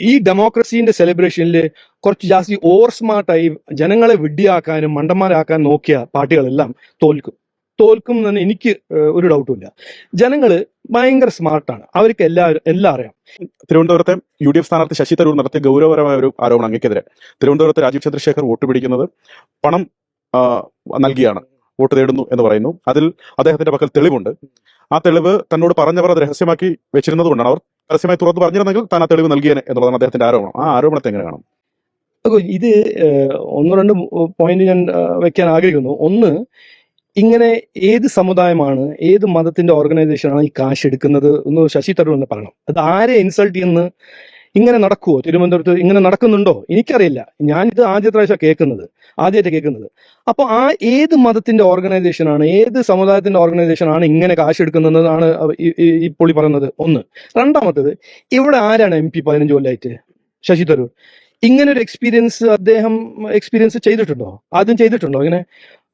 ഈ ഡെമോക്രസീന്റെ സെലിബ്രേഷനിൽ കുറച്ച് ജാസ്തി ഓവർ സ്മാർട്ടായി ജനങ്ങളെ വിഡ്ഢിയാക്കാനും മണ്ടന്മാരാക്കാൻ നോക്കിയ പാർട്ടികളെല്ലാം തോൽക്കും. തോൽക്കും എന്ന് എനിക്ക് ഒരു ഡൗട്ടുമില്ല ജനങ്ങൾ ഭയങ്കര സ്മാർട്ടാണ്. അവർക്ക് എല്ലാവരും എല്ലാം അറിയാം. തിരുവനന്തപുരത്തെ യു ഡി എഫ് സ്ഥാനാർത്ഥി ശശി തരൂർ നടത്തിയ ഗൗരവപരമായ ഒരു ആരോപണം അങ്ങേക്കെതിരെ. തിരുവനന്തപുരത്ത് രാജീവ് ചന്ദ്രശേഖർ വോട്ട് പിടിക്കുന്നത് പണം നൽകിയാണ്. വോട്ട് തേടുന്നു എന്ന് പറയുന്നു. അതിൽ അദ്ദേഹത്തിന്റെ പക്കൽ തെളിവുണ്ട്. ആ തെളിവ് തന്നോട് പറഞ്ഞവർ അത് രഹസ്യമാക്കി വെച്ചിരുന്നത് കൊണ്ടാണ് അവർ പരസ്യമായി തുറന്നു പറഞ്ഞിരുന്നെങ്കിൽ താൻ ആ തെളിവ് നൽകിയേനെ എന്നുള്ളതാണ് അദ്ദേഹത്തിന്റെ ആരോപണം. ആ ആരോപണത്തെ എങ്ങനെ കാണും? ഇത് ഒന്ന് രണ്ട് പോയിന്റ് ഞാൻ വെക്കാൻ ആഗ്രഹിക്കുന്നു. ഒന്ന് ഇങ്ങനെ ഏത് സമുദായമാണ് ഏത് മതത്തിന്റെ ഓർഗനൈസേഷനാണ് ഈ കാശ് എടുക്കുന്നത് എന്ന് ശശി തരൂർ തന്നെ പറയണം. അത് ആരെ ഇൻസൾട്ട് ചെയ്യുന്ന? ഇങ്ങനെ നടക്കുവോ? തിരുവനന്തപുരത്ത് ഇങ്ങനെ നടക്കുന്നുണ്ടോ? എനിക്കറിയില്ല. ഞാനിത് ആദ്യ പ്രാവശ്യം കേൾക്കുന്നത്. ആദ്യമായിട്ട് കേൾക്കുന്നത്. അപ്പൊ ആ ഏത് മതത്തിന്റെ ഓർഗനൈസേഷനാണ് ഏത് സമുദായത്തിന്റെ ഓർഗനൈസേഷനാണ് ഇങ്ങനെ കാശ് എടുക്കുന്നതെന്നാണ് ഈ പുള്ളി പറയുന്നത്? ഒന്ന്. രണ്ടാമത്തത് ഇവിടെ ആരാണ് എം പി പതിനഞ്ച് കൊല്ലമായിട്ട് ശശി തരൂർ. ഇങ്ങനെ ഒരു എക്സ്പീരിയൻസ് അദ്ദേഹം എക്സ്പീരിയൻസ് ചെയ്തിട്ടുണ്ടോ? ആദ്യം ചെയ്തിട്ടുണ്ടോ ഇങ്ങനെ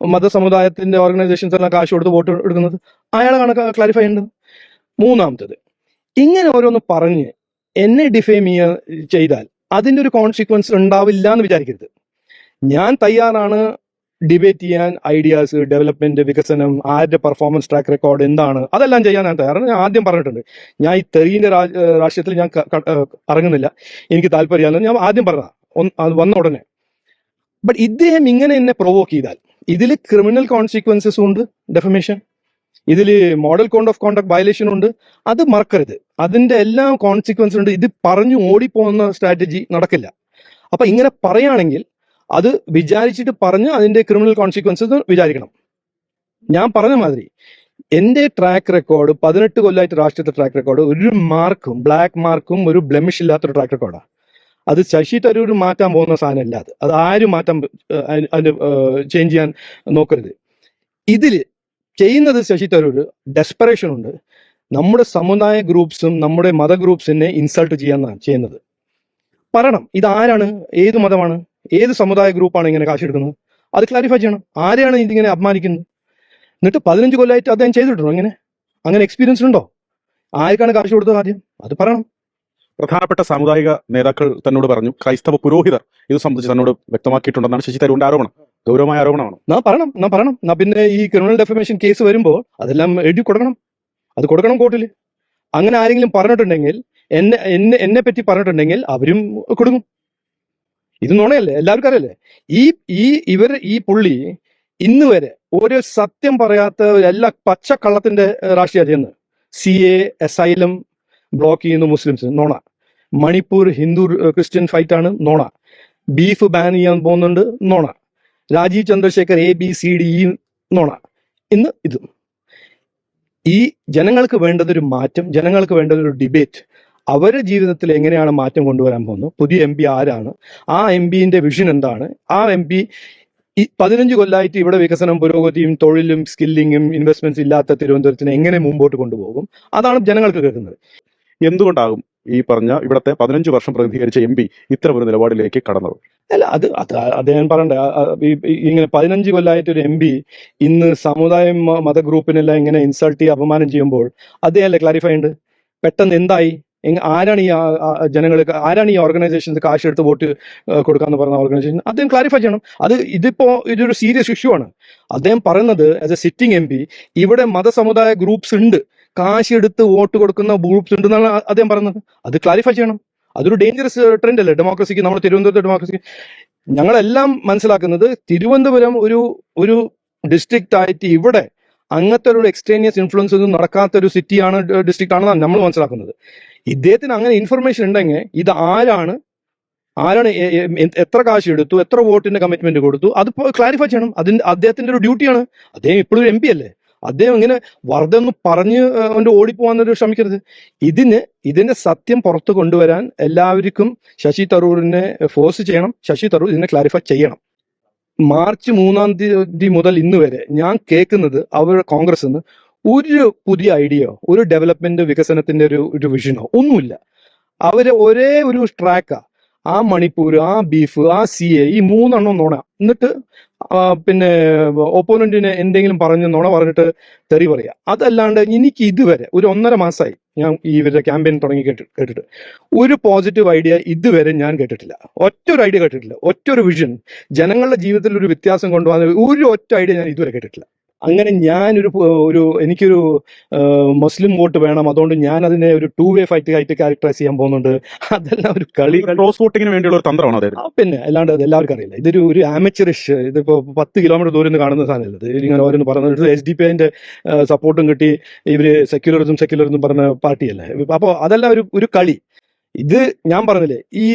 മതസമുദായത്തിന്റെ ഓർഗനൈസേഷൻസ് എല്ലാം കാശ് കൊടുത്ത് വോട്ട് എടുക്കുന്നത്? അയാളാണ് ക്ലാരിഫൈ ചെയ്യേണ്ടത്? മൂന്നാമത്തത് ഇങ്ങനെ ഓരോന്ന് പറഞ്ഞ് എന്നെ ഡിഫെയിം ചെയ്താൽ അതിന്റെ ഒരു കോൺസിക്വൻസ് ഉണ്ടാവില്ല എന്ന് വിചാരിക്കരുത്. ഞാൻ തയ്യാറാണ് ഡിബേറ്റ് ചെയ്യാൻ ഐഡിയാസ് ഡെവലപ്മെന്റ് വികസനം ആരുടെ പെർഫോമൻസ് ട്രാക്ക് റെക്കോർഡ് എന്താണ് അതെല്ലാം ചെയ്യാൻ ഞാൻ തയ്യാറാണ്. ഞാൻ ആദ്യം പറഞ്ഞിട്ടുണ്ട് ഞാൻ ഈ തെറിയിന്റെ രാഷ്ട്രീയത്തിൽ ഞാൻ ഇറങ്ങുന്നില്ല. എനിക്ക് താല്പര്യമില്ല. ഞാൻ ആദ്യം പറഞ്ഞ വന്ന ഉടനെ. ബട്ട് ഇദ്ദേഹം ഇങ്ങനെ എന്നെ പ്രൊവോക്ക് ചെയ്താൽ ഇതിൽ ക്രിമിനൽ കോൺസിക്വൻസസ് ഉണ്ട് ഡെഫമേഷൻ ഇതിൽ model code of conduct violation ഉണ്ട്. അത് മറക്കരുത്. അതിന്റെ എല്ലാ കോൺസിക്വൻസ് ഉണ്ട്. ഇത് പറഞ്ഞു ഓടിപ്പോകുന്ന സ്ട്രാറ്റജി നടക്കില്ല. അപ്പൊ ഇങ്ങനെ പറയുകയാണെങ്കിൽ അത് വിചാരിച്ചിട്ട് പറഞ്ഞ് അതിന്റെ ക്രിമിനൽ കോൺസിക്വൻസസ് വിചാരിക്കണം. ഞാൻ പറഞ്ഞ മാതിരി എന്റെ ട്രാക്ക് റെക്കോർഡ് പതിനെട്ട് കൊല്ലമായിട്ട് രാഷ്ട്രീയത്തെ ട്രാക്ക് റെക്കോർഡ് ഒരു മാർക്കും ബ്ലാക്ക് മാർക്കും ഒരു ബ്ലെമിഷ് ഇല്ലാത്തൊരു ട്രാക്ക് റെക്കോർഡാണ് അത് ശശി തരൂർ മാറ്റാൻ പോകുന്ന സാധനമല്ല അത്. അത് ആരും മാറ്റാൻ അതിന് ചേഞ്ച് ചെയ്യാൻ നോക്കരുത്. ഇതിൽ ചെയ്യുന്നത് ശശി തരൂർ ഡെസ്പറേഷൻ ഉണ്ട്. നമ്മുടെ സമുദായ ഗ്രൂപ്പ്സും നമ്മുടെ മത ഗ്രൂപ്പ്സിനെ ഇൻസൾട്ട് ചെയ്യാന്നാണ് ചെയ്യുന്നത്. പറയണം ഇതാരാണ് ഏത് മതമാണ്? ഏത് സമുദായ ഗ്രൂപ്പാണ് ഇങ്ങനെ കാശെടുക്കുന്നത് അത് ക്ലാരിഫൈ ചെയ്യണം. ആരെയാണ് ഇതിങ്ങനെ അപമാനിക്കുന്നത്? എന്നിട്ട് പതിനഞ്ച് കൊല്ലമായിട്ട് അദ്ദേഹം ചെയ്തിട്ടുണ്ടോ ഇങ്ങനെ? അങ്ങനെ എക്സ്പീരിയൻസ് ഉണ്ടോ? ആർക്കാണ് കാശ് കൊടുത്തത് ആദ്യം? അത് പറയണം. പ്രധാനപ്പെട്ട സാമുദായിക നേതാക്കൾ തന്നോട് പറഞ്ഞു ക്രൈസ്തവ പുരോഹിതർ ഇത് സംബന്ധിച്ച് തന്നോട് വ്യക്തമാക്കിയിട്ടുണ്ടെന്നാണ് ശശി തരൂരിന്റെ ആരോപണം. ഗൗരവമായ ആരോപണമാണ്. നാ പറയണം നാ പറയണം. നാ പിന്നെ ഈ ക്രിമിനൽ ഡെഫമേഷൻ കേസ് വരുമ്പോൾ അതെല്ലാം എഴുതി കൊടുക്കണം. അത് കൊടുക്കണം കോർട്ടിൽ അങ്ങനെ ആരെങ്കിലും പറഞ്ഞിട്ടുണ്ടെങ്കിൽ എന്നെ എന്നെ എന്നെ പറ്റി പറഞ്ഞിട്ടുണ്ടെങ്കിൽ അവരും കൊടുക്കും. ഇത് നുണയല്ലേ? എല്ലാവർക്കും അറിയല്ലേ? ഈ ഈ ഇവർ ഈ പുള്ളി ഇന്ന് വരെ ഒരു സത്യം പറയാത്ത എല്ലാ പച്ചക്കള്ളത്തിന്റെ രാഷ്ട്രീയ ചെയ്യുന്നത് സി എ എസൈലം ബ്ലോക്ക് ചെയ്യുന്നു മുസ്ലിംസ്. നോണ. മണിപ്പൂർ ഹിന്ദു ക്രിസ്ത്യൻ ഫൈറ്റ് ആണ് നോണ. ബീഫ് ബാൻ ചെയ്യാൻ പോകുന്നുണ്ട് നോണ. Rajeev Chandrasekhar A B C D E നോണ ഇന്ന് ഇത്. ഈ ജനങ്ങൾക്ക് വേണ്ടതൊരു മാറ്റം ജനങ്ങൾക്ക് വേണ്ടതൊരു ഡിബേറ്റ് അവരുടെ ജീവിതത്തിൽ എങ്ങനെയാണ് മാറ്റം കൊണ്ടുവരാൻ പോകുന്നത്? പുതിയ എം പി ആരാണ്? ആ എം പിന്റെ വിഷൻ എന്താണ്? ആ എം പി ഈ പതിനഞ്ച് കൊല്ലമായിട്ട് ഇവിടെ വികസനം പുരോഗതിയും തൊഴിലും സ്കില്ലിങ്ങും ഇൻവെസ്റ്റ്മെന്റ്സ് ഇല്ലാത്ത തിരുവനന്തപുരത്തിനെ എങ്ങനെ മുമ്പോട്ട് കൊണ്ടുപോകും? അതാണ് ജനങ്ങൾക്ക് കേൾക്കുന്നത്. എന്തുകൊണ്ടാകും ഈ പറഞ്ഞ ഇവിടത്തെ പതിനഞ്ച് വർഷം പ്രതിനിധീകരിച്ച എം പി ഇത്തരം ഒരു നിലപാടിലേക്ക് കടന്നത്? അല്ല അത് അത് ഞാൻ പറയണ്ടേ. ഇങ്ങനെ പതിനഞ്ച് കൊല്ലമായിട്ട് ഒരു എം പി ഇന്ന് സമുദായം മത ഗ്രൂപ്പിനെല്ലാം ഇങ്ങനെ ഇൻസൾട്ട് ചെയ്ത് അപമാനം ചെയ്യുമ്പോൾ അദ്ദേഹമല്ലേ ക്ലാരിഫൈ ഉണ്ട് പെട്ടെന്ന് എന്തായി? ആരാണ് ഈ ജനങ്ങൾ ആരാണ് ഈ ഓർഗനൈസേഷൻസ് കാശെടുത്ത് വോട്ട് കൊടുക്കാന്ന് പറഞ്ഞ ഓർഗനൈസേഷൻ അദ്ദേഹം ക്ലാരിഫൈ ചെയ്യണം. അത് ഇതിപ്പോ ഇതൊരു സീരിയസ് ഇഷ്യൂ ആണ്. അദ്ദേഹം പറയുന്നത് as a sitting M P ഇവിടെ മതസമുദായ ഗ്രൂപ്പ്സ് ഉണ്ട്. കാശെടുത്ത് വോട്ട് കൊടുക്കുന്ന ഗ്രൂപ്പ്സ് ഉണ്ടെന്നാണ് അദ്ദേഹം പറയുന്നത്. അത് ക്ലാരിഫൈ ചെയ്യണം. അതൊരു ഡേഞ്ചറസ് ട്രെൻഡ് അല്ലേ? ഡെമോക്രസിക്ക് നമ്മൾ തിരുവനന്തപുരത്തെ ഡെമോക്രസി ഞങ്ങളെല്ലാം മനസ്സിലാക്കുന്നത് തിരുവനന്തപുരം ഒരു ഒരു ഡിസ്ട്രിക്റ്റ് ആയിട്ട് ഇവിടെ അങ്ങനത്തെ ഒരു എക്സ്റ്റേനിയസ് ഇൻഫ്ലുവൻസ് ഒന്നും നടക്കാത്ത ഒരു സിറ്റിയാണ് ഡിസ്ട്രിക്റ്റ് ആണെന്നാണ് നമ്മൾ മനസ്സിലാക്കുന്നത്. ഇദ്ദേഹത്തിന് അങ്ങനെ ഇൻഫർമേഷൻ ഉണ്ടെങ്കിൽ ഇത് ആരാണ്? ആരാണ് എത്ര കാശ് എടുത്തു? എത്ര വോട്ടിന്റെ കമ്മിറ്റ്മെന്റ് കൊടുത്തു? അത് ക്ലാരിഫൈ ചെയ്യണം. അതിന്റെ അദ്ദേഹത്തിന്റെ ഒരു ഡ്യൂട്ടിയാണ് അദ്ദേഹം ഇപ്പോഴും എം പി അല്ലേ? അദ്ദേഹം ഇങ്ങനെ വെറുതെ ഒന്ന് പറഞ്ഞ് അവന്റെ ഓടിപ്പോവാന്നൊരു ശ്രമിക്കരുത്. ഇതിന് ഇതിന്റെ സത്യം പുറത്തു കൊണ്ടുവരാൻ എല്ലാവർക്കും ശശി തരൂരിനെ ഫോഴ്സ് ചെയ്യണം. ശശി തരൂർ ഇതിനെ ക്ലാരിഫൈ ചെയ്യണം. മാർച്ച് മൂന്നാം തീയതി മുതൽ ഇന്ന് വരെ ഞാൻ കേൾക്കുന്നത് അവർ കോൺഗ്രസ് നിന്ന് ഒരു പുതിയ ഐഡിയയോ ഒരു ഡെവലപ്മെന്റ് വികസനത്തിന്റെ ഒരു ഒരു വിഷനോ ഒന്നുമില്ല. അവർ ഒരേ ഒരു ട്രാക്കാ ആ മണിപ്പൂർ ആ ബീഫ് ആ സി എ ഈ മൂന്നെണ്ണം നോണ. എന്നിട്ട് പിന്നെ ഓപ്പോണന്റിനെ എന്തെങ്കിലും പറഞ്ഞു നോണ പറഞ്ഞിട്ട് തെറി പറയുക അതല്ലാണ്ട് എനിക്ക് ഇതുവരെ ഒരു ഒന്നര മാസമായി ഞാൻ ഈ ഇവരുടെ ക്യാമ്പയിൻ തുടങ്ങി കേട്ടി കേട്ടിട്ട്. ഒരു പോസിറ്റീവ് ഐഡിയ ഇതുവരെ ഞാൻ കേട്ടിട്ടില്ല. ഒറ്റ ഒരു ഐഡിയ കേട്ടിട്ടില്ല. ഒറ്റ ഒരു വിഷൻ. ജനങ്ങളുടെ ജീവിതത്തിൽ ഒരു വ്യത്യാസം കൊണ്ടുപോകാൻ ഒരു ഒറ്റ ഐഡിയ ഞാൻ ഇതുവരെ കേട്ടിട്ടില്ല. അങ്ങനെ ഞാനൊരു ഒരു എനിക്കൊരു മുസ്ലിം വോട്ട് വേണം. അതുകൊണ്ട് ഞാൻ അതിനെ ഒരു ടൂ വേ ഫൈറ്റ് ആയിട്ട് ക്യാരക്ടറൈസ് ചെയ്യാൻ പോകുന്നുണ്ട്. അതെല്ലാം ഒരു കളി ക്രോസ് വോട്ടിങ്ങിന് വേണ്ടിയുള്ള ഒരു തന്ത്രമാണ് അതായത്? പിന്നെ അല്ലാണ്ട് അത് എല്ലാവർക്കും അറിയില്ല. ഇതൊരു ഒരു ആമച്ചറിഷ് ഇതിപ്പോ പത്ത് കിലോമീറ്റർ ദൂരം കാണുന്ന സാധനമല്ല. ഇത് ഇങ്ങനെ ഓരോന്ന് പറഞ്ഞിട്ട് എസ് ഡി പി ഐന്റെ സപ്പോർട്ടും കിട്ടി. ഇവർ സെക്യുലറിസം സെക്യുലറിസം പറഞ്ഞ പാർട്ടിയല്ലേ. അപ്പോ അതെല്ലാം ഒരു ഒരു കളി. ഇത് ഞാൻ പറഞ്ഞില്ലേ ഈ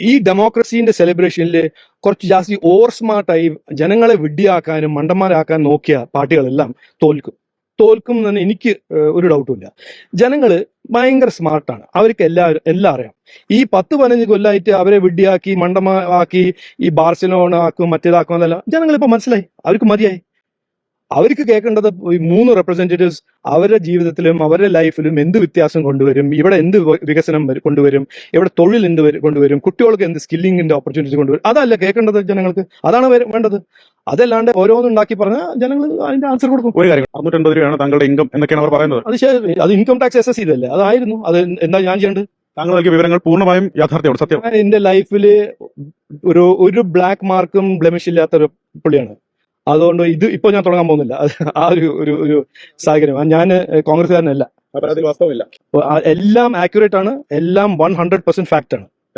ഈ ഡെമോക്രസീന്റെ സെലിബ്രേഷനിൽ കുറച്ച് ജാസ്തി ഓവർ സ്മാർട്ടായി ജനങ്ങളെ വിഡ്ഢിയാക്കാനും മണ്ടന്മാരാക്കാൻ നോക്കിയ പാർട്ടികളെല്ലാം തോൽക്കും. തോൽക്കും എന്ന് എനിക്ക് ഒരു ഡൗട്ടും ഇല്ല. ജനങ്ങൾ ഭയങ്കര സ്മാർട്ടാണ് അവർക്ക് എല്ലാവരും എല്ലാം അറിയാം. ഈ പത്ത് പതിനഞ്ച് കൊല്ലമായിട്ട് അവരെ വിഡ്ഢിയാക്കി മണ്ടമാക്കി ഈ ബാർസലോണ ആക്കും മറ്റേതാക്കും എന്നല്ല. ജനങ്ങൾ ഇപ്പൊ മനസ്സിലായി. അവർക്ക് മതിയായി. അവർക്ക് കേൾക്കേണ്ടത് ഈ മൂന്ന് റെപ്രസെന്റേറ്റീവ്സ് അവരുടെ ജീവിതത്തിലും അവരുടെ ലൈഫിലും എന്ത് വ്യത്യാസം കൊണ്ടുവരും? ഇവിടെ എന്ത് വികസനം കൊണ്ടുവരും? ഇവിടെ തൊഴിൽ എന്ത് കൊണ്ടുവരും? കുട്ടികൾക്ക് എന്ത് സ്കില്ലിങ്ങിന്റെ ഓപ്പർച്യൂണിറ്റി കൊണ്ടുവരും? അതല്ല കേൾക്കേണ്ടത് ജനങ്ങൾക്ക്? അതാണ് വേണ്ടത്. അതല്ലാണ്ട് ഓരോന്നുണ്ടാക്കി പറഞ്ഞാൽ ജനങ്ങൾ അതിന്റെ ആൻസർ കൊടുക്കും. ഒരു കാര്യം അറുന്നൂറ്റൻപത് രൂപയാണ് താങ്കളുടെ ഇൻകം എന്നൊക്കെയാണ് അവർ പറയുന്നത്. അത് ശരി അത് ഇൻകം ടാക്സ് എസ് എസ് ചെയ്തല്ലേ അതായിരുന്നു. അത് എന്താ ഞാൻ ചെയ്യേണ്ടത്? താങ്കൾ നൽകിയ വിവരങ്ങൾ പൂർണമായും യാഥാർത്ഥ്യമാണ് സത്യം. എന്റെ ലൈഫിൽ ഒരു ഒരു ബ്ലാക്ക് മാർക്കും ബ്ലെമിഷ് ഇല്ലാത്ത ഒരു പുള്ളിയാണ്. അതുകൊണ്ട് ഇത് ഇപ്പൊ ഞാൻ തുടങ്ങാൻ പോകുന്നില്ല. ആ ഒരു ഒരു ഒരു സാഹചര്യം. ഞാൻ കോൺഗ്രസ്സുകാരനല്ല. വാസ്തവമില്ല. എല്ലാം ആക്യുറേറ്റ് ആണ്. എല്ലാം വൺ ഹൺഡ്രഡ് പെർസെന്റ് ഫാക്ട് ആണ്.